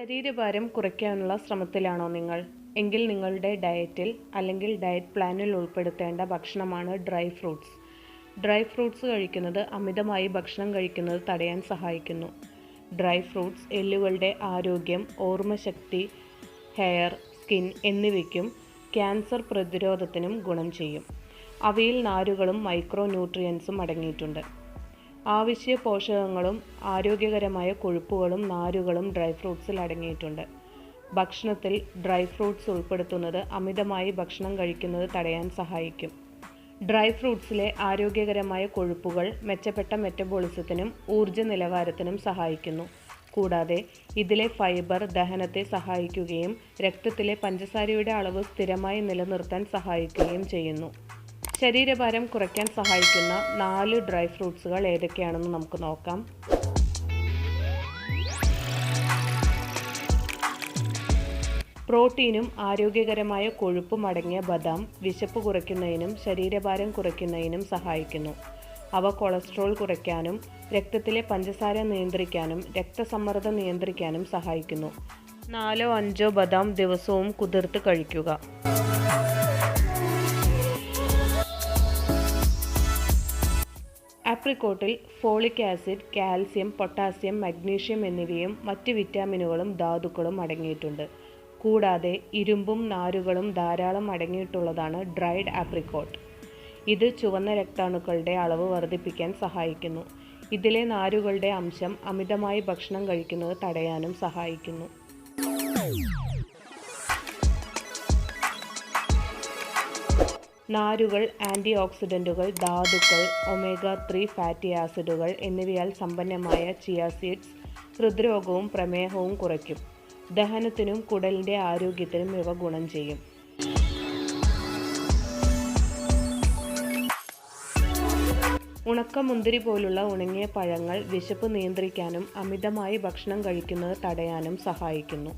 ശരീരഭാരം കുറയ്ക്കാനുള്ള ശ്രമത്തിലാണോ നിങ്ങൾ? എങ്കിൽ നിങ്ങളുടെ ഡയറ്റിൽ അല്ലെങ്കിൽ ഡയറ്റ് പ്ലാനിൽ ഉൾപ്പെടുത്തേണ്ട ഭക്ഷണമാണ് ഡ്രൈ ഫ്രൂട്ട്സ്. ഡ്രൈ ഫ്രൂട്ട്സ് കഴിക്കുന്നത് അമിതമായി ഭക്ഷണം കഴിക്കുന്നത് തടയാൻ സഹായിക്കുന്നു. ഡ്രൈ ഫ്രൂട്ട്സ് എല്ലുകളുടെ ആരോഗ്യം ഓർമ്മശക്തി ഹെയർ സ്കിൻ എന്നിവയ്ക്കും ക്യാൻസർ പ്രതിരോധത്തിനും ഗുണം ചെയ്യും. അവയിൽ നാരുകളും മൈക്രോ ന്യൂട്രിയൻസും അടങ്ങിയിട്ടുണ്ട്. ആവശ്യ പോഷകങ്ങളും ആരോഗ്യകരമായ കൊഴുപ്പുകളും നാരുകളും ഡ്രൈ ഫ്രൂട്ട്സിൽ അടങ്ങിയിട്ടുണ്ട്. ഭക്ഷണത്തിൽ ഡ്രൈ ഫ്രൂട്ട്സ് ഉൾപ്പെടുത്തുന്നത് അമിതമായി ഭക്ഷണം കഴിക്കുന്നത് തടയാൻ സഹായിക്കും. ഡ്രൈ ഫ്രൂട്ട്സിലെ ആരോഗ്യകരമായ കൊഴുപ്പുകൾ മെച്ചപ്പെട്ട മെറ്റബോളിസത്തിനും ഊർജ നിലവാരത്തിനും സഹായിക്കുന്നു. കൂടാതെ ഇതിലെ ഫൈബർ ദഹനത്തെ സഹായിക്കുകയും രക്തത്തിലെ പഞ്ചസാരയുടെ അളവ് സ്ഥിരമായി നിലനിർത്താൻ സഹായിക്കുകയും ചെയ്യുന്നു. ശരീരഭാരം കുറയ്ക്കാൻ സഹായിക്കുന്ന നാല് ഡ്രൈ ഫ്രൂട്ട്സുകൾ ഏതൊക്കെയാണെന്ന് നമുക്ക് നോക്കാം. പ്രോട്ടീനും ആരോഗ്യകരമായ കൊഴുപ്പും അടങ്ങിയ ബദാം വിശപ്പ് കുറയ്ക്കുന്നതിനും ശരീരഭാരം കുറയ്ക്കുന്നതിനും സഹായിക്കുന്നു. അവ കൊളസ്ട്രോൾ കുറയ്ക്കാനും രക്തത്തിലെ പഞ്ചസാര നിയന്ത്രിക്കാനും രക്തസമ്മർദ്ദം നിയന്ത്രിക്കാനും സഹായിക്കുന്നു. നാലോ അഞ്ചോ ബദാം ദിവസവും കുതിർത്ത് കഴിക്കുക. ആപ്രിക്കോട്ടിൽ folic acid calcium potassium magnesium എന്നിവയും മറ്റ് വിറ്റാമിനുകളും ധാതുക്കളും അടങ്ങിയിട്ടുണ്ട്. കൂടാതെ ഇരുമ്പും നാരുകളും ധാരാളം അടങ്ങിയിട്ടുള്ളതാണ് ഡ്രൈഡ് ആപ്രിക്കോട്ട്. ഇത് ചുവന്ന രക്താണുക്കളുടെ അളവ് വർദ്ധിപ്പിക്കാൻ സഹായിക്കുന്നു. ഇതിലെ നാരുകളുടെ അംശം അമിതമായി ഭക്ഷണം കഴിക്കുന്നത് തടയാനും സഹായിക്കുന്നു. നാരുകൾ ആന്റി ഓക്സിഡന്റുകൾ ധാതുക്കൾ ഒമേഗ ത്രീ ഫാറ്റി ആസിഡുകൾ എന്നിവയാൽ സമ്പന്നമായ ചിയ സീഡ്സ് ഹൃദ്രോഗവും പ്രമേഹവും കുറയ്ക്കും. ദഹനത്തിനും കുടലിന്റെ ആരോഗ്യത്തിനും ഇവ ഗുണം ചെയ്യും. ഉണക്ക മുന്തിരി പോലുള്ള ഉണങ്ങിയ പഴങ്ങൾ വിശപ്പ് നിയന്ത്രിക്കാനും അമിതമായി ഭക്ഷണം കഴിക്കുന്നത് തടയാനും സഹായിക്കുന്നു.